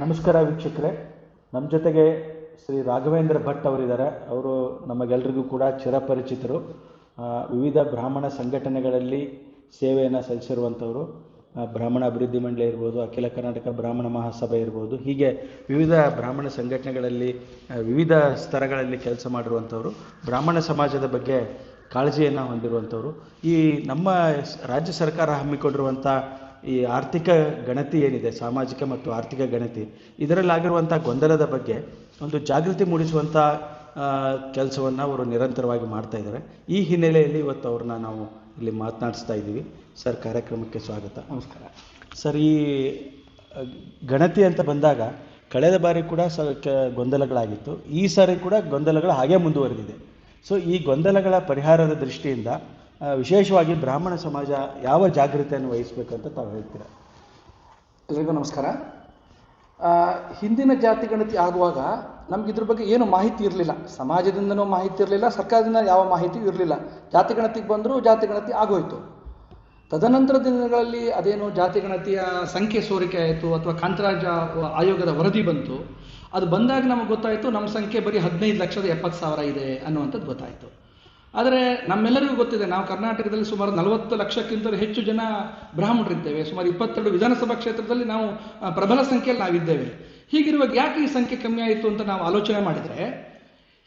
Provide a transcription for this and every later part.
ನಮಸ್ಕಾರ ವೀಕ್ಷಕರೇ. ನಮ್ಮ ಜೊತೆಗೆ ಶ್ರೀ ರಾಘವೇಂದ್ರ ಭಟ್ ಅವರಿದ್ದಾರೆ. ಅವರು ನಮಗೆಲ್ಲರಿಗೂ ಕೂಡ ಚಿರಪರಿಚಿತರು. ವಿವಿಧ ಬ್ರಾಹ್ಮಣ ಸಂಘಟನೆಗಳಲ್ಲಿ ಸೇವೆಯನ್ನು ಸಲ್ಲಿಸಿರುವಂಥವರು. ಬ್ರಾಹ್ಮಣ ಅಭಿವೃದ್ಧಿ ಮಂಡಳಿ ಇರ್ಬೋದು, ಅಖಿಲ ಕರ್ನಾಟಕ ಬ್ರಾಹ್ಮಣ ಮಹಾಸಭೆ ಇರ್ಬೋದು, ಹೀಗೆ ವಿವಿಧ ಬ್ರಾಹ್ಮಣ ಸಂಘಟನೆಗಳಲ್ಲಿ ವಿವಿಧ ಸ್ತರಗಳಲ್ಲಿ ಕೆಲಸ ಮಾಡಿರುವಂಥವರು, ಬ್ರಾಹ್ಮಣ ಸಮಾಜದ ಬಗ್ಗೆ ಕಾಳಜಿಯನ್ನು ಹೊಂದಿರುವಂಥವರು. ಈ ನಮ್ಮ ರಾಜ್ಯ ಸರ್ಕಾರ ಹಮ್ಮಿಕೊಂಡಿರುವಂಥ ಈ ಆರ್ಥಿಕ ಗಣತಿ ಏನಿದೆ ಸಾಮಾಜಿಕ ಮತ್ತು ಆರ್ಥಿಕ ಗಣತಿ ಇದರಲ್ಲಾಗಿರುವಂಥ ಗೊಂದಲದ ಬಗ್ಗೆ ಒಂದು ಜಾಗೃತಿ ಮೂಡಿಸುವಂಥ ಕೆಲಸವನ್ನು ಅವರು ನಿರಂತರವಾಗಿ ಮಾಡ್ತಾ ಇದ್ದಾರೆ. ಈ ಹಿನ್ನೆಲೆಯಲ್ಲಿ ಇವತ್ತು ಅವ್ರನ್ನ ನಾವು ಇಲ್ಲಿ ಮಾತನಾಡಿಸ್ತಾ ಇದ್ದೀವಿ. ಸರ್ ಕಾರ್ಯಕ್ರಮಕ್ಕೆ ಸ್ವಾಗತ. ನಮಸ್ಕಾರ. ಸರ್ ಈ ಗಣತಿ ಅಂತ ಬಂದಾಗ ಕಳೆದ ಬಾರಿ ಕೂಡ ಸ ಕ ಗೊಂದಲಗಳಾಗಿತ್ತು. ಈ ಸಾರಿ ಕೂಡ ಗೊಂದಲಗಳು ಹಾಗೇ ಮುಂದುವರೆದಿದೆ. ಸೊ ಈ ಗೊಂದಲಗಳ ಪರಿಹಾರದ ದೃಷ್ಟಿಯಿಂದ ವಿಶೇಷವಾಗಿ ಬ್ರಾಹ್ಮಣ ಸಮಾಜ ಯಾವ ಜಾಗೃತಿಯನ್ನು ವಹಿಸಬೇಕಂತ ತಾವು ಹೇಳ್ತೀರಾ? ಎಲ್ರಿಗೂ ನಮಸ್ಕಾರ. ಹಿಂದಿನ ಜಾತಿ ಗಣತಿ ಆಗುವಾಗ ನಮ್ಗೆ ಇದ್ರ ಬಗ್ಗೆ ಏನು ಮಾಹಿತಿ ಇರಲಿಲ್ಲ. ಸಮಾಜದಿಂದನೂ ಮಾಹಿತಿ ಇರಲಿಲ್ಲ, ಸರ್ಕಾರದಿಂದ ಯಾವ ಮಾಹಿತಿಯೂ ಇರಲಿಲ್ಲ. ಜಾತಿ ಗಣತಿಗೆ ಬಂದರೂ ಜಾತಿ ಗಣತಿ ಆಗೋಯ್ತು. ತದನಂತರ ದಿನಗಳಲ್ಲಿ ಅದೇನು ಜಾತಿ ಗಣತಿಯ ಸಂಖ್ಯೆ ಸೋರಿಕೆ ಆಯಿತು ಅಥವಾ ಕಾಂತರಾಜ ಆಯೋಗದ ವರದಿ ಬಂತು. ಅದು ಬಂದಾಗ ನಮಗೆ ಗೊತ್ತಾಯಿತು, ನಮ್ಮ ಸಂಖ್ಯೆ ಬರೀ ಹದಿನೈದು ಲಕ್ಷದ ಎಪ್ಪತ್ತು ಸಾವಿರ ಇದೆ ಅನ್ನುವಂಥದ್ದು ಗೊತ್ತಾಯಿತು. ಆದರೆ ನಮ್ಮೆಲ್ಲರಿಗೂ ಗೊತ್ತಿದೆ, ನಾವು ಕರ್ನಾಟಕದಲ್ಲಿ ಸುಮಾರು ನಲವತ್ತು ಲಕ್ಷಕ್ಕಿಂತಲೂ ಹೆಚ್ಚು ಜನ ಬ್ರಾಹ್ಮಣರಿದ್ದೇವೆ. ಸುಮಾರು ಇಪ್ಪತ್ತೆರಡು ವಿಧಾನಸಭಾ ಕ್ಷೇತ್ರದಲ್ಲಿ ನಾವು ಪ್ರಬಲ ಸಂಖ್ಯೆಯಲ್ಲಿ ನಾವಿದ್ದೇವೆ. ಹೀಗಿರುವಾಗ ಯಾಕೆ ಈ ಸಂಖ್ಯೆ ಕಮ್ಮಿ ಆಯಿತು ಅಂತ ನಾವು ಆಲೋಚನೆ ಮಾಡಿದರೆ,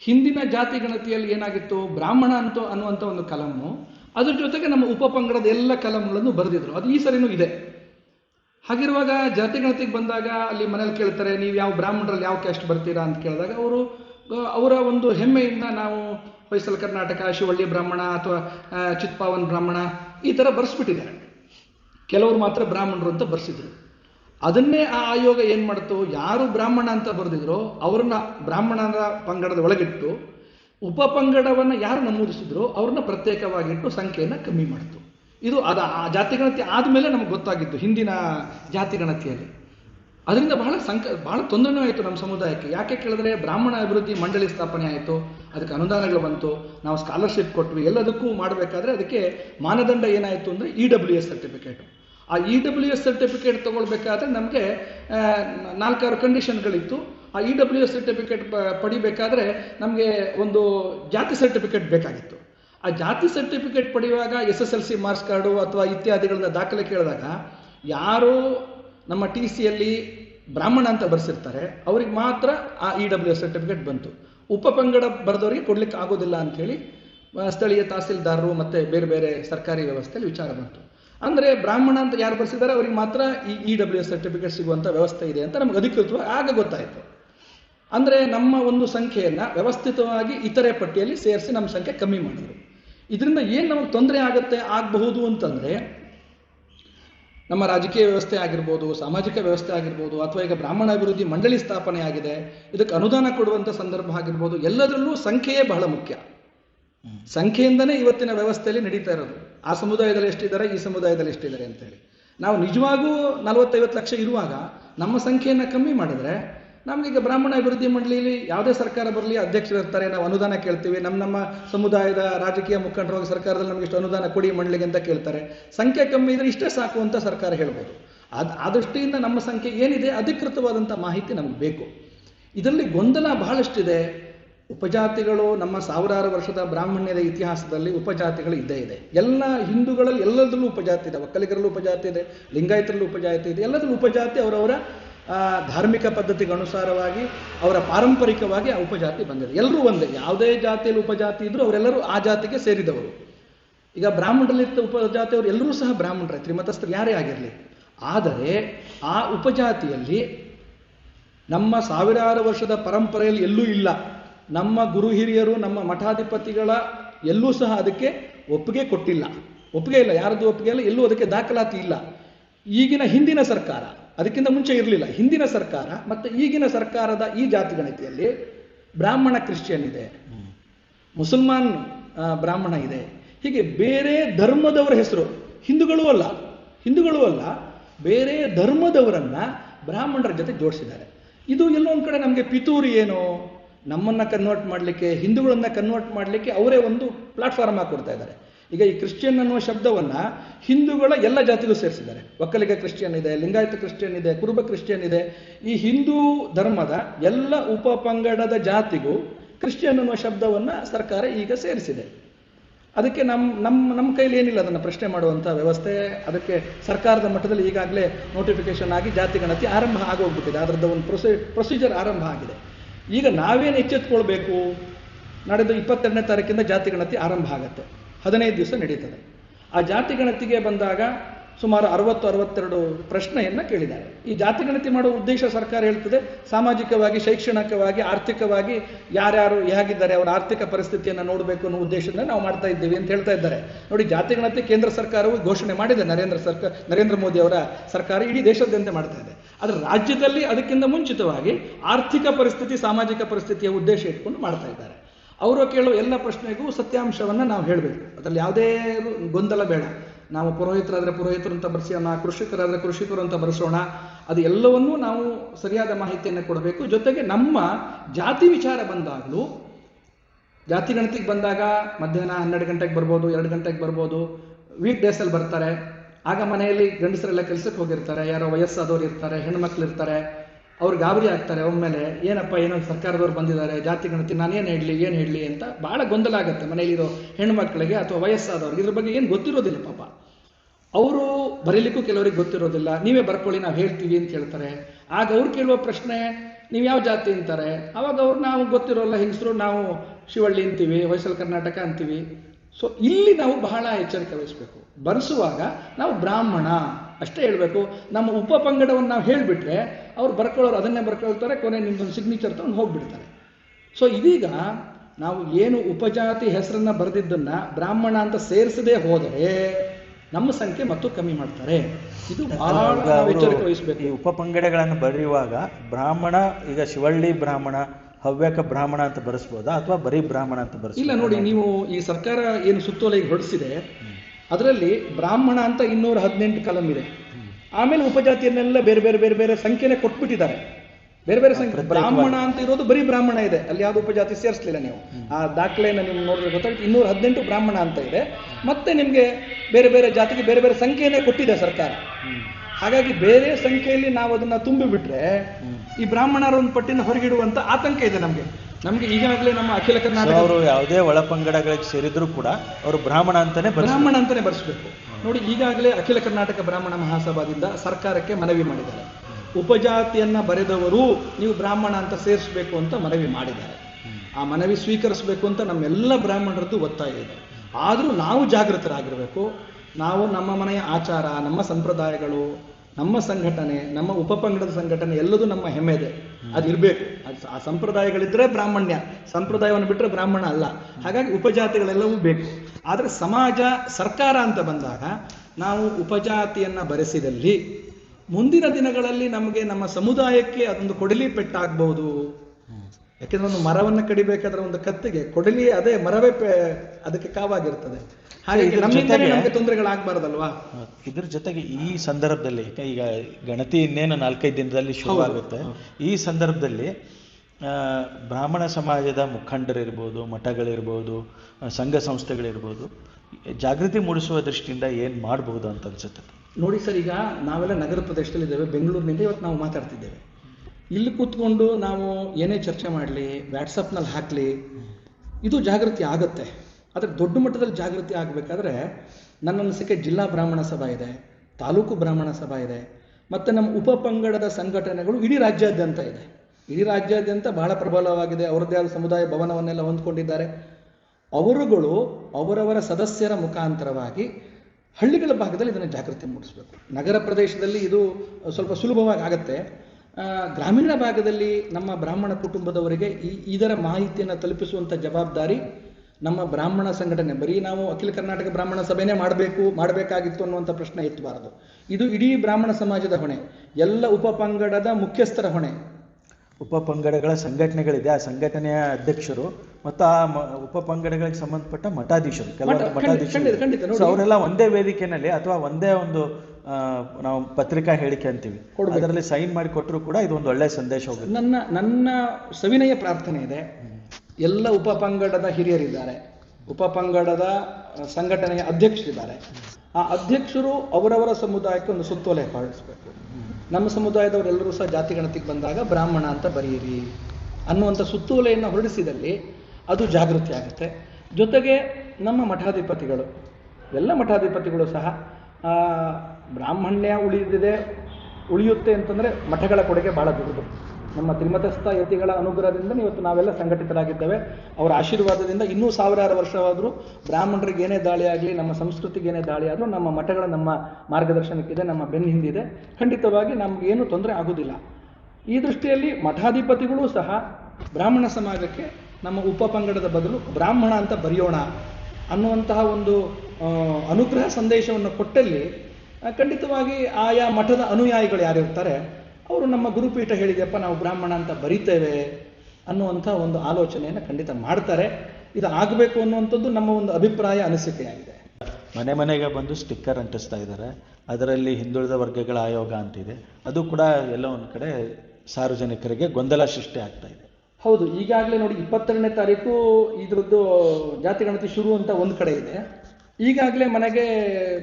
ಹಿಂದಿನ ಜಾತಿ ಗಣತಿಯಲ್ಲಿ ಏನಾಗಿತ್ತು, ಬ್ರಾಹ್ಮಣ ಅಂತ ಅನ್ನುವಂಥ ಒಂದು ಕಲಮು, ಅದ್ರ ಜೊತೆಗೆ ನಮ್ಮ ಉಪಪಂಗಡದ ಎಲ್ಲ ಕಲಮ್ಗಳನ್ನು ಬರೆದಿದ್ರು. ಅದು ಈ ಸರಿನೂ ಇದೆ. ಹಾಗಿರುವಾಗ ಜಾತಿ ಗಣತಿಗೆ ಬಂದಾಗ ಅಲ್ಲಿ ಮನೇಲಿ ಕೇಳ್ತಾರೆ, ನೀವು ಯಾವ ಬ್ರಾಹ್ಮಣರಲ್ಲಿ ಯಾವ ಕ್ಯಾಸ್ಟ್ ಬರ್ತೀರಾ? ಅಂತ ಕೇಳಿದಾಗ ಅವರು ಅವರ ಒಂದು ಹೆಮ್ಮೆಯಿಂದ ನಾವು ಹೊಯ್ಸಳ ಕರ್ನಾಟಕ, ಶಿವಳ್ಳಿ ಬ್ರಾಹ್ಮಣ ಅಥವಾ ಚಿತ್ಪಾವನ್ ಬ್ರಾಹ್ಮಣ ಈ ಥರ ಬರೆಸ್ಬಿಟ್ಟಿದ್ದಾರೆ. ಕೆಲವರು ಮಾತ್ರ ಬ್ರಾಹ್ಮಣರು ಅಂತ ಬರ್ಸಿದ್ರು. ಅದನ್ನೇ ಆ ಆಯೋಗ ಏನು ಮಾಡ್ತು? ಯಾರು ಬ್ರಾಹ್ಮಣ ಅಂತ ಬರೆದಿದ್ರು ಅವ್ರನ್ನ ಬ್ರಾಹ್ಮಣರ ಪಂಗಡದ ಒಳಗಿಟ್ಟು ಉಪ ಪಂಗಡವನ್ನು ಯಾರು ನಮೂದಿಸಿದ್ರು ಅವ್ರನ್ನ ಪ್ರತ್ಯೇಕವಾಗಿಟ್ಟು ಸಂಖ್ಯೆಯನ್ನು ಕಮ್ಮಿ ಮಾಡ್ತು. ಇದು ಅದ ಆ ಜಾತಿ ಗಣತಿ ಆದಮೇಲೆ ನಮಗೆ ಗೊತ್ತಾಗಿತ್ತು ಹಿಂದಿನ ಜಾತಿ ಗಣತಿಯಲ್ಲಿ. ಅದರಿಂದ ಬಹಳ ಸಂಕ, ಬಹಳ ತೊಂದರೆನೂ ಆಯಿತು ನಮ್ಮ ಸಮುದಾಯಕ್ಕೆ. ಯಾಕೆ ಕೇಳಿದ್ರೆ ಬ್ರಾಹ್ಮಣ ಅಭಿವೃದ್ಧಿ ಮಂಡಳಿ ಸ್ಥಾಪನೆ ಆಯಿತು, ಅದಕ್ಕೆ ಅನುದಾನಗಳು ಬಂತು, ನಾವು ಸ್ಕಾಲರ್ಶಿಪ್ ಕೊಟ್ವಿ, ಎಲ್ಲದಕ್ಕೂ ಮಾಡಬೇಕಾದ್ರೆ ಅದಕ್ಕೆ ಮಾನದಂಡ ಏನಾಯಿತು ಅಂದರೆ ಇ ಡಬ್ಲ್ಯೂ ಎಸ್ ಸರ್ಟಿಫಿಕೇಟು ಆ ಇ ಡಬ್ಲ್ಯೂ ಎಸ್ ಸರ್ಟಿಫಿಕೇಟ್ ತೊಗೊಳ್ಬೇಕಾದ್ರೆ ನಮಗೆ ನಾಲ್ಕಾರು ಕಂಡೀಷನ್ಗಳಿತ್ತು ಆ ಇ ಡಬ್ಲ್ಯೂ ಎಸ್ ಸರ್ಟಿಫಿಕೇಟ್ ಪಡಿಬೇಕಾದ್ರೆ ನಮಗೆ ಒಂದು ಜಾತಿ ಸರ್ಟಿಫಿಕೇಟ್ ಬೇಕಾಗಿತ್ತು. ಆ ಜಾತಿ ಸರ್ಟಿಫಿಕೇಟ್ ಪಡೆಯುವಾಗ S S L C marks card ಅಥವಾ ಇತ್ಯಾದಿಗಳನ್ನ ದಾಖಲೆ ಕೇಳಿದಾಗ, ಯಾರು ನಮ್ಮ ಟಿ ಸಿಯಲ್ಲಿ ಬ್ರಾಹ್ಮಣ ಅಂತ ಬರ್ಸಿರ್ತಾರೆ, ಅವ್ರಿಗೆ ಮಾತ್ರ ಆ ಇ ಡಬ್ಲ್ಯೂ ಸರ್ಟಿಫಿಕೇಟ್ ಬಂತು. ಉಪಪಂಗಡ ಬರೆದವರಿಗೆ ಕೊಡ್ಲಿಕ್ಕೆ ಆಗೋದಿಲ್ಲ ಅಂಥೇಳಿ ಸ್ಥಳೀಯ ತಹಸೀಲ್ದಾರರು ಮತ್ತು ಬೇರೆ ಬೇರೆ ಸರ್ಕಾರಿ ವ್ಯವಸ್ಥೆಯಲ್ಲಿ ವಿಚಾರ ಬಂತು. ಅಂದರೆ ಬ್ರಾಹ್ಮಣ ಅಂತ ಯಾರು ಬರೆಸಿದ್ದಾರೆ, ಅವ್ರಿಗೆ ಮಾತ್ರ ಈ ಇ ಡಬ್ಲ್ಯೂ ಸರ್ಟಿಫಿಕೇಟ್ ಸಿಗುವಂಥ ವ್ಯವಸ್ಥೆ ಇದೆ ಅಂತ ನಮ್ಗೆ ಅಧಿಕೃತವಾಗಿ ಆಗ ಗೊತ್ತಾಯಿತು. ಅಂದರೆ ನಮ್ಮ ಒಂದು ಸಂಖ್ಯೆಯನ್ನು ವ್ಯವಸ್ಥಿತವಾಗಿ ಇತರೆ ಪಟ್ಟಿಯಲ್ಲಿ ಸೇರಿಸಿ ನಮ್ಮ ಸಂಖ್ಯೆ ಕಮ್ಮಿ ಮಾಡಿದ್ರು. ಇದರಿಂದ ಏನು ನಮಗೆ ತೊಂದರೆ ಆಗುತ್ತೆ ಆಗಬಹುದು ಅಂತಂದರೆ ನಮ್ಮ ರಾಜಕೀಯ ವ್ಯವಸ್ಥೆ ಆಗಿರ್ಬೋದು, ಸಾಮಾಜಿಕ ವ್ಯವಸ್ಥೆ ಆಗಿರ್ಬೋದು, ಅಥವಾ ಈಗ ಬ್ರಾಹ್ಮಣ ಅಭಿವೃದ್ಧಿ ಮಂಡಳಿ ಸ್ಥಾಪನೆ ಆಗಿದೆ, ಇದಕ್ಕೆ ಅನುದಾನ ಕೊಡುವಂಥ ಸಂದರ್ಭ ಆಗಿರ್ಬೋದು, ಎಲ್ಲದರಲ್ಲೂ ಸಂಖ್ಯೆಯೇ ಬಹಳ ಮುಖ್ಯ. ಸಂಖ್ಯೆಯಿಂದನೇ ಇವತ್ತಿನ ವ್ಯವಸ್ಥೆಯಲ್ಲಿ ನಡೀತಾ ಇರೋದು. ಆ ಸಮುದಾಯದಲ್ಲಿ ಎಷ್ಟಿದ್ದಾರೆ, ಈ ಸಮುದಾಯದಲ್ಲಿ ಎಷ್ಟಿದ್ದಾರೆ ಅಂತೇಳಿ ನಾವು ನಿಜವಾಗೂ ನಲವತ್ತೈವತ್ತು ಲಕ್ಷ ಇರುವಾಗ ನಮ್ಮ ಸಂಖ್ಯೆಯನ್ನು ಕಮ್ಮಿ ಮಾಡಿದ್ರೆ ನಮಗೀಗ ಬ್ರಾಹ್ಮಣ ಅಭಿವೃದ್ಧಿ ಮಂಡಳಿಯಲ್ಲಿ ಯಾವುದೇ ಸರ್ಕಾರ ಬರಲಿ ಅಧ್ಯಕ್ಷರು ಇರ್ತಾರೆ, ನಾವು ಅನುದಾನ ಕೇಳ್ತೀವಿ. ನಮ್ಮ ನಮ್ಮ ಸಮುದಾಯದ ರಾಜಕೀಯ ಮುಖಂಡರು ಸರ್ಕಾರದಲ್ಲಿ ನಮಗೆ ಇಷ್ಟು ಅನುದಾನ ಕೊಡಿ ಮಂಡಳಿಗೆ ಅಂತ ಕೇಳ್ತಾರೆ. ಸಂಖ್ಯೆ ಕಮ್ಮಿ ಇದ್ರೆ ಇಷ್ಟೇ ಸಾಕು ಅಂತ ಸರ್ಕಾರ ಹೇಳ್ಬೋದು. ಅದು ಆ ದೃಷ್ಟಿಯಿಂದ ನಮ್ಮ ಸಂಖ್ಯೆ ಏನಿದೆ ಅಧಿಕೃತವಾದಂಥ ಮಾಹಿತಿ ನಮಗೆ ಬೇಕು. ಇದರಲ್ಲಿ ಗೊಂದಲ ಬಹಳಷ್ಟಿದೆ. ಉಪಜಾತಿಗಳು, ನಮ್ಮ ಸಾವಿರಾರು ವರ್ಷದ ಬ್ರಾಹ್ಮಣ್ಯದ ಇತಿಹಾಸದಲ್ಲಿ ಉಪಜಾತಿಗಳು ಇದ್ದೇ ಇದೆ. ಎಲ್ಲ ಹಿಂದೂಗಳಲ್ಲಿ ಎಲ್ಲದರಲ್ಲೂ ಉಪಜಾತಿ ಇದೆ. ಒಕ್ಕಲಿಗರಲ್ಲೂ ಉಪಜಾತಿ ಇದೆ, ಲಿಂಗಾಯತರಲ್ಲೂ ಉಪಜಾತಿ ಇದೆ. ಎಲ್ಲದರಲ್ಲೂ ಉಪಜಾತಿ ಅವರವರ ಧಾರ್ಮಿಕ ಪದ್ಧತಿಗೆ ಅನುಸಾರವಾಗಿ ಅವರ ಪಾರಂಪರಿಕವಾಗಿ ಆ ಉಪಜಾತಿ ಬಂದಿದೆ. ಎಲ್ಲರೂ ಒಂದೇ, ಯಾವುದೇ ಜಾತಿಯಲ್ಲಿ ಉಪಜಾತಿ ಇದ್ದರೂ ಅವರೆಲ್ಲರೂ ಆ ಜಾತಿಗೆ ಸೇರಿದವರು. ಈಗ ಬ್ರಾಹ್ಮಣರಲ್ಲಿ ಉಪಜಾತಿಯವರು ಎಲ್ಲರೂ ಸಹ ಬ್ರಾಹ್ಮಣರ, ತ್ರಿಮತಸ್ಥರು ಯಾರೇ ಆಗಿರಲಿ. ಆದರೆ ಆ ಉಪಜಾತಿಯಲ್ಲಿ ನಮ್ಮ ಸಾವಿರಾರು ವರ್ಷದ ಪರಂಪರೆಯಲ್ಲಿ ಎಲ್ಲೂ ಇಲ್ಲ. ನಮ್ಮ ಗುರು ಹಿರಿಯರು, ನಮ್ಮ ಮಠಾಧಿಪತಿಗಳ ಎಲ್ಲೂ ಸಹ ಅದಕ್ಕೆ ಒಪ್ಪಿಗೆ ಕೊಟ್ಟಿಲ್ಲ. ಒಪ್ಪಿಗೆ ಇಲ್ಲ, ಯಾರದ್ದು ಒಪ್ಪಿಗೆ ಇಲ್ಲ, ಎಲ್ಲೂ ಅದಕ್ಕೆ ದಾಖಲಾತಿ ಇಲ್ಲ. ಈಗಿನ ಹಿಂದಿನ ಸರ್ಕಾರ ಅದಕ್ಕಿಂತ ಮುಂಚೆ ಇರಲಿಲ್ಲ. ಹಿಂದಿನ ಸರ್ಕಾರ ಮತ್ತು ಈಗಿನ ಸರ್ಕಾರದ ಈ ಜಾತಿ ಗಣತಿಯಲ್ಲಿ ಬ್ರಾಹ್ಮಣ ಕ್ರಿಶ್ಚಿಯನ್ ಇದೆ ಮುಸಲ್ಮಾನ್ ಬ್ರಾಹ್ಮಣ ಇದೆ. ಹೀಗೆ ಬೇರೆ ಧರ್ಮದವರ ಹೆಸರು ಹಿಂದೂಗಳೂ ಅಲ್ಲ. ಹಿಂದೂಗಳೂ ಅಲ್ಲ. ಬೇರೆ ಧರ್ಮದವರನ್ನ ಬ್ರಾಹ್ಮಣರ ಜೊತೆ ಜೋಡಿಸಿದ್ದಾರೆ. ಇದು ಎಲ್ಲೊಂದು ಕಡೆ ನಮಗೆ ಪಿತೂರಿ ಏನು? ನಮ್ಮನ್ನ ಕನ್ವರ್ಟ್ ಮಾಡಲಿಕ್ಕೆ, ಹಿಂದೂಗಳನ್ನ ಕನ್ವರ್ಟ್ ಮಾಡಲಿಕ್ಕೆ ಅವರೇ ಒಂದು ಪ್ಲಾಟ್ಫಾರ್ಮ್ ಹಾಕೊಡ್ತಾ ಇದ್ದಾರೆ. ಈಗ ಈ ಕ್ರಿಶ್ಚಿಯನ್ ಅನ್ನುವ ಶಬ್ದವನ್ನು ಹಿಂದೂಗಳ ಎಲ್ಲ ಜಾತಿಗೂ ಸೇರಿಸಿದ್ದಾರೆ. ಒಕ್ಕಲಿಗ ಕ್ರಿಶ್ಚಿಯನ್ ಇದೆ, ಲಿಂಗಾಯತ ಕ್ರಿಶ್ಚಿಯನ್ ಇದೆ, ಕುರುಬ ಕ್ರಿಶ್ಚಿಯನ್ ಇದೆ. ಈ ಹಿಂದೂ ಧರ್ಮದ ಎಲ್ಲ ಉಪಪಂಗಡದ ಜಾತಿಗೂ ಕ್ರಿಶ್ಚಿಯನ್ ಅನ್ನುವ ಶಬ್ದವನ್ನು ಸರ್ಕಾರ ಈಗ ಸೇರಿಸಿದೆ. ಅದಕ್ಕೆ ನಮ್ಮ ನಮ್ಮ ನಮ್ಮ ಕೈಲಿ ಏನಿಲ್ಲ ಅದನ್ನು ಪ್ರಶ್ನೆ ಮಾಡುವಂಥ ವ್ಯವಸ್ಥೆ. ಅದಕ್ಕೆ ಸರ್ಕಾರದ ಮಟ್ಟದಲ್ಲಿ ಈಗಾಗಲೇ ನೋಟಿಫಿಕೇಶನ್ ಆಗಿ ಜಾತಿ ಗಣತಿ ಆರಂಭ ಆಗೋಗ್ಬಿಟ್ಟಿದೆ. ಅದರದ್ದು ಒಂದು ಪ್ರೊಸೀ ಪ್ರೊಸೀಜರ್ ಆರಂಭ ಆಗಿದೆ. ಈಗ ನಾವೇನು ಎಚ್ಚೆತ್ಕೊಳ್ಬೇಕು? ನಡೆದು ಇಪ್ಪತ್ತೆರಡನೇ ತಾರೀಕಿಂದ ಜಾತಿ ಗಣತಿ ಆರಂಭ ಆಗುತ್ತೆ. ಹದಿನೈದು ದಿವಸ ನಡೀತದೆ. ಆ ಜಾತಿ ಗಣತಿಗೆ ಬಂದಾಗ ಸುಮಾರು ಅರವತ್ತು, ಅರವತ್ತೆರಡು ಪ್ರಶ್ನೆಯನ್ನ ಕೇಳಿದ್ದಾರೆ. ಈ ಜಾತಿ ಗಣತಿ ಮಾಡುವ ಉದ್ದೇಶ ಸರ್ಕಾರ ಹೇಳ್ತದೆ, ಸಾಮಾಜಿಕವಾಗಿ, ಶೈಕ್ಷಣಿಕವಾಗಿ, ಆರ್ಥಿಕವಾಗಿ ಯಾರ್ಯಾರು ಹೇಗಿದ್ದಾರೆ, ಅವರ ಆರ್ಥಿಕ ಪರಿಸ್ಥಿತಿಯನ್ನು ನೋಡಬೇಕು ಅನ್ನೋ ಉದ್ದೇಶದಿಂದ ನಾವು ಮಾಡ್ತಾ ಇದ್ದೀವಿ ಅಂತ ಹೇಳ್ತಾ ಇದ್ದಾರೆ. ನೋಡಿ, ಜಾತಿ ಗಣತಿ ಕೇಂದ್ರ ಸರ್ಕಾರವು ಘೋಷಣೆ ಮಾಡಿದೆ, ನರೇಂದ್ರ ಸರ್ಕಾರ ನರೇಂದ್ರ ಮೋದಿ ಅವರ ಸರ್ಕಾರ ಇಡೀ ದೇಶದಂತೆ ಮಾಡ್ತಾ ಇದೆ. ಆದರೆ ರಾಜ್ಯದಲ್ಲಿ ಅದಕ್ಕಿಂತ ಮುಂಚಿತವಾಗಿ ಆರ್ಥಿಕ ಪರಿಸ್ಥಿತಿ, ಸಾಮಾಜಿಕ ಪರಿಸ್ಥಿತಿಯ ಉದ್ದೇಶ ಇಟ್ಕೊಂಡು ಮಾಡ್ತಾ ಇದ್ದಾರೆ. ಅವರು ಕೇಳೋ ಎಲ್ಲ ಪ್ರಶ್ನೆಗೂ ಸತ್ಯಾಂಶವನ್ನು ನಾವು ಹೇಳಬೇಕು. ಅದರಲ್ಲಿ ಯಾವುದೇ ಗೊಂದಲ ಬೇಡ. ನಾವು ಪುರೋಹಿತರಾದರೆ ಪುರೋಹಿತರು ಅಂತ ಬರೆಸೋಣ, ಕೃಷಿಕರಾದರೆ ಕೃಷಿಕರು ಅಂತ ಬರೆಸೋಣ, ಅದು ಎಲ್ಲವನ್ನೂ ನಾವು ಸರಿಯಾದ ಮಾಹಿತಿಯನ್ನು ಕೊಡಬೇಕು. ಜೊತೆಗೆ ನಮ್ಮ ಜಾತಿ ವಿಚಾರ ಬಂದಾಗಲೂ, ಜಾತಿ ಗಣತಿಗೆ ಬಂದಾಗ ಮಧ್ಯಾಹ್ನ ಹನ್ನೆರಡು ಗಂಟೆಗೆ ಬರ್ಬೋದು, ಎರಡು ಗಂಟೆಗೆ ಬರ್ಬೋದು ವೀಕ್ ಡೇಸಲ್ಲಿ ಬರ್ತಾರೆ. ಆಗ ಮನೆಯಲ್ಲಿ ಗಂಡಸರೆಲ್ಲ ಕೆಲಸಕ್ಕೆ ಹೋಗಿರ್ತಾರೆ, ಯಾರೋ ವಯಸ್ಸಾದವ್ರು ಇರ್ತಾರೆ ಹೆಣ್ಮಕ್ಳು ಇರ್ತಾರೆ ಅವ್ರು ಗಾಬರಿ ಆಗ್ತಾರೆ ಒಮ್ಮೆಲೆ ಏನಪ್ಪ ಏನೋ ಸರ್ಕಾರದವ್ರು ಬಂದಿದ್ದಾರೆ ಜಾತಿ ಗಣತಿ ನಾನೇನು ಹೇಳಲಿ, ಏನು ಹೇಳಲಿ ಅಂತ ಭಾಳ ಗೊಂದಲ ಆಗುತ್ತೆ ಮನೆಯಲ್ಲಿರೋ ಹೆಣ್ಮಕ್ಳಿಗೆ ಅಥವಾ ವಯಸ್ಸಾದವ್ರಿಗೆ. ಇದ್ರ ಬಗ್ಗೆ ಏನು ಗೊತ್ತಿರೋದಿಲ್ಲ ಪಾಪ. ಅವರು ಬರೀಲಿಕ್ಕೂ ಕೆಲವರಿಗೆ ಗೊತ್ತಿರೋದಿಲ್ಲ. ನೀವೇ ಬರ್ಕೊಳ್ಳಿ, ನಾವು ಹೇಳ್ತೀವಿ ಅಂತ ಹೇಳ್ತಾರೆ. ಆಗ ಅವ್ರು ಕೇಳುವ ಪ್ರಶ್ನೆ, ನೀವು ಯಾವ ಜಾತಿ ಅಂತಾರೆ? ಅವಾಗ ಅವ್ರು, ನಾವು ಗೊತ್ತಿರೋಲ್ಲ, ಹೆಂಗಸರು, ನಾವು ಶಿವಳ್ಳಿ ಅಂತೀವಿ ಹೊಯ್ಸಲ್ ಕರ್ನಾಟಕ ಅಂತೀವಿ. ಸೊ ಇಲ್ಲಿ ನಾವು ಬಹಳ ಎಚ್ಚರಿಕೆ ವಹಿಸಬೇಕು. ಬರೆಸುವಾಗ ನಾವು ಬ್ರಾಹ್ಮಣ. ಅಷ್ಟೇ ಹೇಳಬೇಕು. ನಮ್ಮ ಉಪಪಂಗಡವನ್ನು ನಾವು ಹೇಳಿಬಿಟ್ರೆ ಅವ್ರು ಬರ್ಕೊಳ್ಳೋರು ಅದನ್ನೇ ಬರ್ಕೊಳ್ತಾರೆ ಕೊನೆ ನಿಮ್ಮದೊಂದು ಸಿಗ್ನೇಚರ್ ತಗೊಂಡು ಹೋಗ್ಬಿಡ್ತಾರೆ. ಸೊ ಇದೀಗ ನಾವು ಏನು ಉಪಜಾತಿ ಹೆಸರನ್ನ ಬರೆದಿದ್ದನ್ನು ಬ್ರಾಹ್ಮಣ ಅಂತ ಸೇರಿಸದೇ ಹೋದರೆ ನಮ್ಮ ಸಂಖ್ಯೆ ಮತ್ತು ಕಮ್ಮಿ ಮಾಡ್ತಾರೆ. ಇದು ಎಚ್ಚರಿಕೆ ವಹಿಸಬೇಕು. ಈ ಉಪಪಂಗಡಗಳನ್ನು ಬರೆಯುವಾಗ ಬ್ರಾಹ್ಮಣ ಈಗ ಶಿವಳ್ಳಿ ಬ್ರಾಹ್ಮಣ ಹವ್ಯಕ ಬ್ರಾಹ್ಮಣ ಅಂತ ಬರೆಸ್ಬೋದಾ ಅಥವಾ ಬರೀ ಬ್ರಾಹ್ಮಣ ಅಂತ ಇಲ್ಲ ನೋಡಿ ನೀವು ಈ ಸರ್ಕಾರ ಏನು ಸುತ್ತೋಲೆಗೆ ಹೊರಡಿಸಿದೆ ಅದರಲ್ಲಿ ಬ್ರಾಹ್ಮಣ ಅಂತ ಇನ್ನೂರ ಹದಿನೆಂಟು ಕಲಂ ಇದೆ. ಆಮೇಲೆ ಉಪಜಾತಿಯನ್ನೆಲ್ಲ ಬೇರೆ ಬೇರೆ ಬೇರೆ ಬೇರೆ ಸಂಖ್ಯೆನೆ ಕೊಟ್ಬಿಟ್ಟಿದ್ದಾರೆ. ಬೇರೆ ಬೇರೆ ಸಂಖ್ಯೆ ಬ್ರಾಹ್ಮಣ ಅಂತ ಇರೋದು ಬರೀ ಬ್ರಾಹ್ಮಣ ಇದೆ. ಅಲ್ಲಿ ಯಾವ್ದು ಉಪಜಾತಿ ಸೇರಿಸಲಿಲ್ಲ ನೀವು. ಆ ದಾಖಲೆಯನ್ನು ನೀವು ನೋಡಿದ್ರೆ ಗೊತ್ತಾಗುತ್ತೆ ಇನ್ನೂರ ಹದಿನೆಂಟು ಬ್ರಾಹ್ಮಣ ಅಂತ ಇದೆ. ಮತ್ತೆ ನಿಮಗೆ ಬೇರೆ ಬೇರೆ ಜಾತಿಗೆ ಬೇರೆ ಬೇರೆ ಸಂಖ್ಯೆನೇ ಕೊಟ್ಟಿದೆ ಸರ್ಕಾರ. ಹಾಗಾಗಿ ಬೇರೆ ಸಂಖ್ಯೆಯಲ್ಲಿ ನಾವು ಅದನ್ನ ತುಂಬಿಬಿಟ್ರೆ ಈ ಬ್ರಾಹ್ಮಣರ ಒಂದು ಪಟ್ಟಿನ ಹೊರಗಿಡುವಂತ ಆತಂಕ ಇದೆ ನಮಗೆ. ನಮ್ಗೆ ಈಗಾಗಲೇ ನಮ್ಮ ಅಖಿಲ ಕರ್ನಾಟಕ ಅವರು ಯಾವುದೇ ಒಳಪಂಗಡಗಳಿಗೆ ಸೇರಿದ್ರು ಕೂಡ ಅವರು ಬ್ರಾಹ್ಮಣ ಅಂತಾನೆ ಬ್ರಾಹ್ಮಣ ಅಂತಾನೆ ಬರೆಸಬೇಕು. ನೋಡಿ ಈಗಾಗಲೇ ಅಖಿಲ ಕರ್ನಾಟಕ ಬ್ರಾಹ್ಮಣ ಮಹಾಸಭಾದಿಂದ ಸರ್ಕಾರಕ್ಕೆ ಮನವಿ ಮಾಡಿದ್ದಾರೆ. ಉಪಜಾತಿಯನ್ನ ಬರೆದವರು ನೀವು ಬ್ರಾಹ್ಮಣ ಅಂತ ಸೇರಿಸಬೇಕು ಅಂತ ಮನವಿ ಮಾಡಿದ್ದಾರೆ. ಆ ಮನವಿ ಸ್ವೀಕರಿಸಬೇಕು ಅಂತ ನಮ್ಮೆಲ್ಲ ಬ್ರಾಹ್ಮಣರದ್ದು ಒತ್ತಾಯ ಇದೆ. ಆದರೂ ನಾವು ಜಾಗೃತರಾಗಿರಬೇಕು. ನಾವು ನಮ್ಮ ಮನೆಯ ಆಚಾರ ನಮ್ಮ ಸಂಪ್ರದಾಯಗಳು ನಮ್ಮ ಸಂಘಟನೆ ನಮ್ಮ ಉಪಪಂಗಡದ ಸಂಘಟನೆ ಎಲ್ಲದೂ ನಮ್ಮ ಹೆಮ್ಮೆ ಇದೆ. ಅದಿರಬೇಕು. ಆ ಸಂಪ್ರದಾಯಗಳಿದ್ರೆ ಬ್ರಾಹ್ಮಣ್ಯ. ಸಂಪ್ರದಾಯವನ್ನು ಬಿಟ್ಟರೆ ಬ್ರಾಹ್ಮಣ ಅಲ್ಲ. ಹಾಗಾಗಿ ಉಪಜಾತಿಗಳೆಲ್ಲವೂ ಬೇಕು. ಆದರೆ ಸಮಾಜ ಸರ್ಕಾರ ಅಂತ ಬಂದಾಗ ನಾವು ಉಪಜಾತಿಯನ್ನ ಬರೆಸಿದಲ್ಲಿ ಮುಂದಿನ ದಿನಗಳಲ್ಲಿ ನಮಗೆ ನಮ್ಮ ಸಮುದಾಯಕ್ಕೆ ಅದೊಂದು ಕೊಡಲಿ ಪೆಟ್ಟಾಗಬಹುದು ಯಾಕೆಂದ್ರೆ ಒಂದು ಮರವನ್ನು ಕಡಿಬೇಕಾದ್ರೆ ಒಂದು ಕತ್ತಿಗೆ ಕೊಡಲಿ ಅದೇ ಮರವೇ ಅದಕ್ಕೆ ಕಾವಾಗಿರ್ತದೆ. ಹಾಗೆ ಇದ್ರ ನಮ್ಮಿಂದಲೇ ಜೊತೆಗೆ- ನಮಗೆ ತೊಂದರೆಗಳಾಗಬಾರ್ದಲ್ವಾ? ಇದ್ರ ಜೊತೆಗೆ ಈ ಸಂದರ್ಭದಲ್ಲಿ ಈಗ ಗಣತಿ ಇನ್ನೇನು ನಾಲ್ಕೈದು ದಿನದಲ್ಲಿ ಶುರು ಆಗುತ್ತೆ. ಈ ಸಂದರ್ಭದಲ್ಲಿ ಬ್ರಾಹ್ಮಣ ಸಮಾಜದ ಮುಖಂಡರಿರ್ಬೋದು, ಮಠಗಳಿರ್ಬೋದು ಸಂಘ ಸಂಸ್ಥೆಗಳಿರ್ಬೋದು, ಜಾಗೃತಿ ಮೂಡಿಸುವ ದೃಷ್ಟಿಯಿಂದ ಏನು ಮಾಡಬಹುದು ಅಂತ ಅನ್ಸುತ್ತೆ? ನೋಡಿ ಸರ್, ಈಗ ನಾವೆಲ್ಲ ನಗರ ಪ್ರದೇಶದಲ್ಲಿ ಇದ್ದೇವೆ ಬೆಂಗಳೂರಿನಿಂದ ಇವತ್ತು ನಾವು ಮಾತಾಡ್ತಿದ್ದೇವೆ. ಇಲ್ಲಿ ಕೂತ್ಕೊಂಡು ನಾವು ಏನೇ ಚರ್ಚೆ ಮಾಡಲಿ ವ್ಯಾಟ್ಸಪ್ನಲ್ಲಿ ಹಾಕಲಿ, ಇದು ಜಾಗೃತಿ ಆಗುತ್ತೆ. ಆದರೆ ದೊಡ್ಡ ಮಟ್ಟದಲ್ಲಿ ಜಾಗೃತಿ ಆಗಬೇಕಾದ್ರೆ ನನ್ನ ಅನಿಸಿಕೆ ಜಿಲ್ಲಾ ಬ್ರಾಹ್ಮಣ ಸಭಾ ಇದೆ, ತಾಲೂಕು ಬ್ರಾಹ್ಮಣ ಸಭಾ ಇದೆ, ಮತ್ತು ನಮ್ಮ ಉಪಪಂಗಡದ ಸಂಘಟನೆಗಳು ಇಡೀ ರಾಜ್ಯಾದ್ಯಂತ ಇದೆ. ಇಡೀ ರಾಜ್ಯಾದ್ಯಂತ ಬಹಳ ಪ್ರಬಲವಾಗಿದೆ. ಅವರದ್ದೇ ಆದ ಸಮುದಾಯ ಭವನವನ್ನೆಲ್ಲ ಹೊಂದ್ಕೊಂಡಿದ್ದಾರೆ. ಅವರುಗಳು ಅವರವರ ಸದಸ್ಯರ ಮುಖಾಂತರವಾಗಿ ಹಳ್ಳಿಗಳ ಭಾಗದಲ್ಲಿ ಇದನ್ನು ಜಾಗೃತಿ ಮೂಡಿಸಬೇಕು. ನಗರ ಪ್ರದೇಶದಲ್ಲಿ ಇದು ಸ್ವಲ್ಪ ಸುಲಭವಾಗಿ ಆಗತ್ತೆ. ಗ್ರಾಮೀಣ ಭಾಗದಲ್ಲಿ ನಮ್ಮ ಬ್ರಾಹ್ಮಣ ಕುಟುಂಬದವರಿಗೆ ಈ, ಇದರ ಮಾಹಿತಿಯನ್ನು ತಲುಪಿಸುವಂಥ ಜವಾಬ್ದಾರಿ ನಮ್ಮ ಬ್ರಾಹ್ಮಣ ಸಂಘಟನೆ, ಬರೀ ನಾವು ಅಖಿಲ ಕರ್ನಾಟಕ ಬ್ರಾಹ್ಮಣ ಸಭೆನೇ ಮಾಡಬೇಕು, ಮಾಡಬೇಕಾಗಿತ್ತು ಅನ್ನುವಂಥ ಪ್ರಶ್ನೆ ಎತ್ತಬಾರದು ಇದು ಇಡೀ ಬ್ರಾಹ್ಮಣ ಸಮಾಜದ ಹೊಣೆ. ಎಲ್ಲ ಉಪಪಂಗಡದ ಮುಖ್ಯಸ್ಥರ ಹೊಣೆ. ಉಪಪಂಗಡಗಳ ಸಂಘಟನೆಗಳಿದೆ. ಆ ಸಂಘಟನೆಯ ಅಧ್ಯಕ್ಷರು ಮತ್ತು ಆ ಉಪ ಪಂಗಡಗಳಿಗೆ ಸಂಬಂಧಪಟ್ಟ ಮಠಾಧೀಶರು. ಕೆಲವರು ಮಠಾಧೀಶರು ಅವರೆಲ್ಲ ಒಂದೇ ವೇದಿಕೆನಲ್ಲಿ ಅಥವಾ ಒಂದೇ ಒಂದು ನಾವು ಪತ್ರಿಕಾ ಹೇಳಿಕೆ ಅಂತೀವಿ. ಅದರಲ್ಲಿ ಸೈನ್ ಮಾಡಿ ಕೊಟ್ಟರು ಕೂಡ ಇದು ಒಂದು ಒಳ್ಳೆ ಸಂದೇಶ ಹೋಗುತ್ತೆ. ನನ್ನ ನನ್ನ ಸವಿನಯ ಪ್ರಾರ್ಥನೆ ಇದೆ. ಎಲ್ಲ ಉಪಪಂಗಡದ ಹಿರಿಯರಿದ್ದಾರೆ. ಉಪ ಪಂಗಡದ ಸಂಘಟನೆಯ ಅಧ್ಯಕ್ಷರಿದ್ದಾರೆ. ಆ ಅಧ್ಯಕ್ಷರು ಅವರವರ ಸಮುದಾಯಕ್ಕೆ ಒಂದು ಸುತ್ತೋಲೆ ಹೊರಡಿಸ್ಬೇಕು ನಮ್ಮ ಸಮುದಾಯದವರೆಲ್ಲರೂ ಸಹ ಜಾತಿ ಗಣತಿಗೆ ಬಂದಾಗ ಬ್ರಾಹ್ಮಣ ಅಂತ ಬರೆಯಿರಿ ಅನ್ನುವಂಥ ಸುತ್ತೋಲೆಯನ್ನು ಹೊರಡಿಸಿದಲ್ಲಿ ಅದು ಜಾಗೃತಿ ಆಗುತ್ತೆ. ಜೊತೆಗೆ ನಮ್ಮ ಮಠಾಧಿಪತಿಗಳು, ಎಲ್ಲ ಮಠಾಧಿಪತಿಗಳು ಸಹ ಬ್ರಾಹ್ಮಣ್ಯ ಉಳಿದಿದೆ, ಉಳಿಯುತ್ತೆ ಅಂತಂದರೆ ಮಠಗಳ ಕೊಡುಗೆ ಭಾಳ ದೊಡ್ಡದು. ನಮ್ಮ ತ್ರಿಮತಸ್ಥ ಯತಿಗಳ ಅನುಗ್ರಹದಿಂದ ಇವತ್ತು ನಾವೆಲ್ಲ ಸಂಘಟಿತರಾಗಿದ್ದೇವೆ. ಅವರ ಆಶೀರ್ವಾದದಿಂದ ಇನ್ನೂ ಸಾವಿರಾರು ವರ್ಷವಾದರೂ ಬ್ರಾಹ್ಮಣರಿಗೆ ಏನೇ ದಾಳಿ ಆಗಲಿ, ನಮ್ಮ ಸಂಸ್ಕೃತಿಗೆ ಏನೇ ದಾಳಿ ಆದರೂ ನಮ್ಮ ಮಠಗಳ ನಮ್ಮ ಮಾರ್ಗದರ್ಶನಕ್ಕಿದೆ, ನಮ್ಮ ಬೆನ್ನ ಹಿಂದಿದೆ. ಖಂಡಿತವಾಗಿ ನಮಗೇನು ತೊಂದರೆ ಆಗೋದಿಲ್ಲ. ಈ ದೃಷ್ಟಿಯಲ್ಲಿ ಮಠಾಧಿಪತಿಗಳು ಸಹ ಬ್ರಾಹ್ಮಣ ಸಮಾಜಕ್ಕೆ ನಮ್ಮ ಉಪಪಂಗಡದ ಬದಲು ಬ್ರಾಹ್ಮಣ ಅಂತ ಬರೆಯೋಣ ಅನ್ನುವಂತಹ ಒಂದು ಅನುಗ್ರಹ ಸಂದೇಶವನ್ನು ಕೊಟ್ಟಲ್ಲಿ ಖಂಡಿತವಾಗಿ ಆಯಾ ಮಠದ ಅನುಯಾಯಿಗಳು ಯಾರಿರ್ತಾರೆ ಅವರು ನಮ್ಮ ಗುರುಪೀಠ ಹೇಳಿದೆಯಪ್ಪ ನಾವು ಬ್ರಾಹ್ಮಣ ಅಂತ ಬರೀತೇವೆ ಅನ್ನುವಂಥ ಒಂದು ಆಲೋಚನೆಯನ್ನು ಖಂಡಿತ ಮಾಡ್ತಾರೆ. ಇದು ಆಗಬೇಕು ಅನ್ನುವಂಥದ್ದು ನಮ್ಮ ಒಂದು ಅಭಿಪ್ರಾಯ ಅನಿಸಿಕೆಯಾಗಿದೆ. ಮನೆ ಮನೆಗೆ ಬಂದು ಸ್ಟಿಕ್ಕರ್ ಅಂಟಿಸ್ತಾ ಇದ್ದಾರೆ. ಅದರಲ್ಲಿ ಹಿಂದುಳಿದ ವರ್ಗಗಳ ಆಯೋಗ ಅಂತಿದೆ. ಅದು ಕೂಡ ಎಲ್ಲ ಒಂದು ಕಡೆ ಸಾರ್ವಜನಿಕರಿಗೆ ಗೊಂದಲ ಸೃಷ್ಟಿ ಆಗ್ತಾ ಇದೆ. ಹೌದು ಈಗಾಗಲೇ ನೋಡಿ ಇಪ್ಪತ್ತೆರಡನೇ ತಾರೀಕು ಇದರದ್ದು ಜಾತಿ ಗಣತಿ ಶುರು ಅಂತ ಒಂದು ಕಡೆ ಇದೆ. ಈಗಾಗಲೇ ಮನೆಗೆ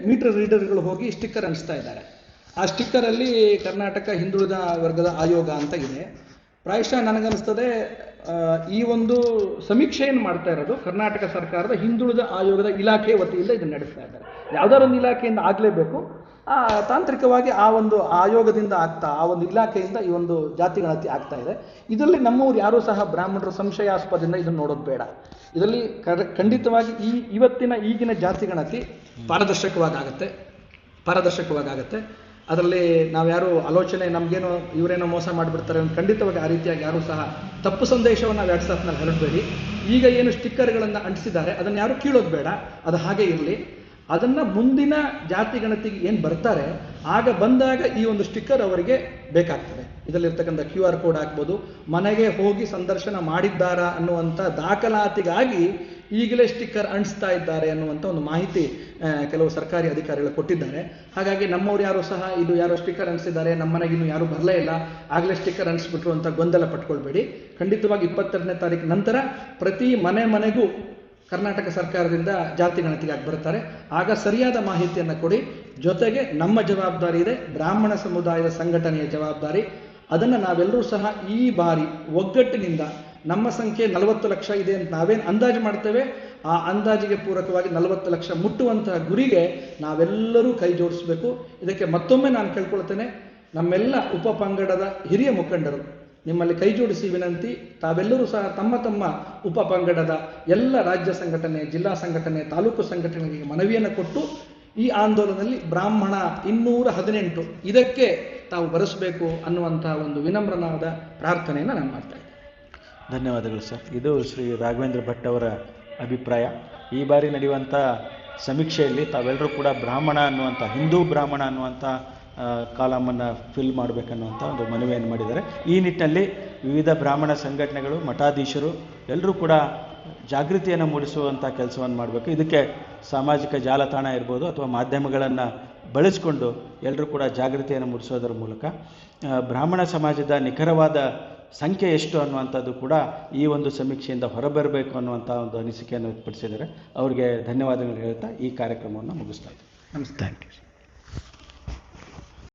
ಮೀಟರ್ ರೀಡರ್ಗಳು ಹೋಗಿ ಸ್ಟಿಕ್ಕರ್ ಅಂಟಿಸ್ತಾ ಇದ್ದಾರೆ. ಆ ಸ್ಟಿಕ್ಕರಲ್ಲಿ ಕರ್ನಾಟಕ ಹಿಂದುಳಿದ ವರ್ಗದ ಆಯೋಗ ಅಂತ ಇದೆ. ಪ್ರಾಯಶಃ ನನಗನ್ನಿಸ್ತದೆ ಈ ಒಂದು ಸಮೀಕ್ಷೆಯನ್ನು ಮಾಡ್ತಾ ಇರೋದು ಕರ್ನಾಟಕ ಸರ್ಕಾರದ ಹಿಂದುಳಿದ ಆಯೋಗದ ಇಲಾಖೆ ವತಿಯಿಂದ ಇದನ್ನು ನಡೆಸ್ತಾ ಇದ್ದಾರೆ. ಯಾವ್ದಾದ್ರು ಒಂದು ಇಲಾಖೆಯಿಂದ ಆಗಲೇಬೇಕು, ಆ, ತಾಂತ್ರಿಕವಾಗಿ ಆ ಒಂದು ಆಯೋಗದಿಂದ ಆಗ್ತಾ, ಆ ಒಂದು ಇಲಾಖೆಯಿಂದ ಈ ಒಂದು ಜಾತಿ ಗಣತಿ ಆಗ್ತಾ ಇದೆ. ಇದರಲ್ಲಿ ನಮ್ಮವ್ರು ಯಾರೂ ಸಹ ಬ್ರಾಹ್ಮಣರು ಸಂಶಯಾಸ್ಪದದಿಂದ ಇದನ್ನು ನೋಡೋದು ಬೇಡ. ಇದರಲ್ಲಿ ಖಂಡಿತವಾಗಿ ಈ ಇವತ್ತಿನ ಈಗಿನ ಜಾತಿ ಗಣತಿ ಪಾರದರ್ಶಕವಾಗುತ್ತೆ ಪಾರದರ್ಶಕವಾಗುತ್ತೆ ಅದರಲ್ಲಿ ನಾವ್ಯಾರು ಆಲೋಚನೆ, ನಮಗೇನೋ ಇವರೇನೋ ಮೋಸ ಮಾಡಿಬಿಡ್ತಾರೆ ಅಂತ ಖಂಡಿತವಾಗಿ ಆ ರೀತಿಯಾಗಿ ಯಾರೂ ಸಹ ತಪ್ಪು ಸಂದೇಶವನ್ನು ವ್ಯಾಟ್ಸಪ್ನಲ್ಲಿ ಹರಡಬೇಡಿ. ಈಗ ಏನು ಸ್ಟಿಕ್ಕರ್ಗಳನ್ನು ಅಂಟಿಸಿದ್ದಾರೆ, ಅದನ್ನು ಯಾರು ಕೀಳೋದು ಬೇಡ, ಅದು ಹಾಗೆ ಇರಲಿ. ಅದನ್ನು ಮುಂದಿನ ಜಾತಿ ಗಣತಿಗೆ ಏನು ಬರ್ತಾರೆ, ಆಗ ಬಂದಾಗ ಈ ಒಂದು ಸ್ಟಿಕ್ಕರ್ ಅವರಿಗೆ ಬೇಕಾಗ್ತದೆ. ಇದರಲ್ಲಿರ್ತಕ್ಕಂಥ ಕ್ಯೂ ಆರ್ ಕೋಡ್ ಆಗ್ಬೋದು ಮನೆಗೆ ಹೋಗಿ ಸಂದರ್ಶನ ಮಾಡಿದ್ದಾರಾ ಅನ್ನುವಂಥ ದಾಖಲಾತಿಗಾಗಿ ಈಗಲೇ ಸ್ಟಿಕ್ಕರ್ ಅಂಟಿಸ್ತಾ ಇದ್ದಾರೆ ಅನ್ನುವಂಥ ಒಂದು ಮಾಹಿತಿ ಕೆಲವು ಸರ್ಕಾರಿ ಅಧಿಕಾರಿಗಳು ಕೊಟ್ಟಿದ್ದಾರೆ. ಹಾಗಾಗಿ ನಮ್ಮವ್ರು ಯಾರು ಸಹ ಇದು ಯಾರೋ ಸ್ಟಿಕ್ಕರ್ ಅಂಟಿಸಿದ್ದಾರೆ, ನಮ್ಮ ಮನೆಗೆ ಇನ್ನು ಯಾರು ಬರಲೇ ಇಲ್ಲ, ಆಗಲೇ ಸ್ಟಿಕ್ಕರ್ ಅಂಟಿಸ್ಬಿಟ್ರು ಅಂತ ಗೊಂದಲ ಪಟ್ಕೊಳ್ಬೇಡಿ. ಖಂಡಿತವಾಗಿ ಇಪ್ಪತ್ತೆರಡನೇ ತಾರೀಕು ನಂತರ ಪ್ರತಿ ಮನೆ ಮನೆಗೂ ಕರ್ನಾಟಕ ಸರ್ಕಾರದಿಂದ ಜಾತಿ ಗಣತಿಗಾಗಿ ಬರ್ತಾರೆ. ಆಗ ಸರಿಯಾದ ಮಾಹಿತಿಯನ್ನು ಕೊಡಿ. ಜೊತೆಗೆ ನಮ್ಮ ಜವಾಬ್ದಾರಿ ಇದೆ, ಬ್ರಾಹ್ಮಣ ಸಮುದಾಯದ ಸಂಘಟನೆಯ ಜವಾಬ್ದಾರಿ. ಅದನ್ನು ನಾವೆಲ್ಲರೂ ಸಹ ಈ ಬಾರಿ ಒಗ್ಗಟ್ಟಿನಿಂದ ನಮ್ಮ ಸಂಖ್ಯೆ ನಲವತ್ತು ಲಕ್ಷ ಇದೆ ಅಂತ ನಾವೇನು ಅಂದಾಜು ಮಾಡ್ತೇವೆ, ಆ ಅಂದಾಜಿಗೆ ಪೂರಕವಾಗಿ ನಲವತ್ತು ಲಕ್ಷ ಮುಟ್ಟುವಂತಹ ಗುರಿಗೆ ನಾವೆಲ್ಲರೂ ಕೈ ಜೋಡಿಸಬೇಕು. ಇದಕ್ಕೆ ಮತ್ತೊಮ್ಮೆ ನಾನು ಕೇಳ್ಕೊಳ್ತೇನೆ, ನಮ್ಮೆಲ್ಲ ಉಪ ಪಂಗಡದ ಹಿರಿಯ ಮುಖಂಡರು, ನಿಮ್ಮಲ್ಲಿ ಕೈ ಜೋಡಿಸಿ ವಿನಂತಿ, ತಾವೆಲ್ಲರೂ ಸಹ ತಮ್ಮ ತಮ್ಮ ಉಪ ಪಂಗಡದ ಎಲ್ಲ ರಾಜ್ಯ ಸಂಘಟನೆ, ಜಿಲ್ಲಾ ಸಂಘಟನೆ, ತಾಲೂಕು ಸಂಘಟನೆಗಳಿಗೆ ಮನವಿಯನ್ನು ಕೊಟ್ಟು ಈ ಆಂದೋಲನದಲ್ಲಿ ಬ್ರಾಹ್ಮಣ ಇನ್ನೂರ ಹದಿನೆಂಟು ಇದಕ್ಕೆ ತಾವು ಬರೆಸಬೇಕು ಅನ್ನುವಂತಹ ಒಂದು ವಿನಮ್ರನಾದ ಪ್ರಾರ್ಥನೆಯನ್ನು ನಾನು ಮಾಡ್ತಾ ಇದ್ದೇನೆ. ಧನ್ಯವಾದಗಳು ಸರ್. ಇದು ಶ್ರೀ ರಾಘವೇಂದ್ರ ಭಟ್ ಅವರ ಅಭಿಪ್ರಾಯ. ಈ ಬಾರಿ ನಡೆಯುವಂಥ ಸಮೀಕ್ಷೆಯಲ್ಲಿ ತಾವೆಲ್ಲರೂ ಕೂಡ ಬ್ರಾಹ್ಮಣ ಅನ್ನುವಂಥ ಹಿಂದೂ ಬ್ರಾಹ್ಮಣ ಅನ್ನುವಂಥ ಕಾಲಮನ್ನು ಫಿಲ್ ಮಾಡಬೇಕನ್ನುವಂಥ ಒಂದು ಮನವಿಯನ್ನು ಮಾಡಿದ್ದಾರೆ. ಈ ನಿಟ್ಟಿನಲ್ಲಿ ವಿವಿಧ ಬ್ರಾಹ್ಮಣ ಸಂಘಟನೆಗಳು, ಮಠಾಧೀಶರು ಎಲ್ಲರೂ ಕೂಡ ಜಾಗೃತಿಯನ್ನು ಮೂಡಿಸುವಂಥ ಕೆಲಸವನ್ನು ಮಾಡಬೇಕು. ಇದಕ್ಕೆ ಸಾಮಾಜಿಕ ಜಾಲತಾಣ ಇರ್ಬೋದು ಅಥವಾ ಮಾಧ್ಯಮಗಳನ್ನು ಬಳಸಿಕೊಂಡು ಎಲ್ಲರೂ ಕೂಡ ಜಾಗೃತಿಯನ್ನು ಮೂಡಿಸೋದರ ಮೂಲಕ ಬ್ರಾಹ್ಮಣ ಸಮಾಜದ ನಿಖರವಾದ ಸಂಖ್ಯೆ ಎಷ್ಟು ಅನ್ನುವಂಥದ್ದು ಕೂಡ ಈ ಒಂದು ಸಮೀಕ್ಷೆಯಿಂದ ಹೊರಬರಬೇಕು ಅನ್ನುವಂಥ ಒಂದು ಅನಿಸಿಕೆಯನ್ನು ವ್ಯಕ್ತಪಡಿಸಿದ್ದಾರೆ. ಅವರಿಗೆ ಧನ್ಯವಾದಗಳು ಹೇಳ್ತಾ ಈ ಕಾರ್ಯಕ್ರಮವನ್ನು ಮುಗಿಸ್ತಾ ಇದ್ದೀನಿ. ನಮಸ್ತೆ. Thank you.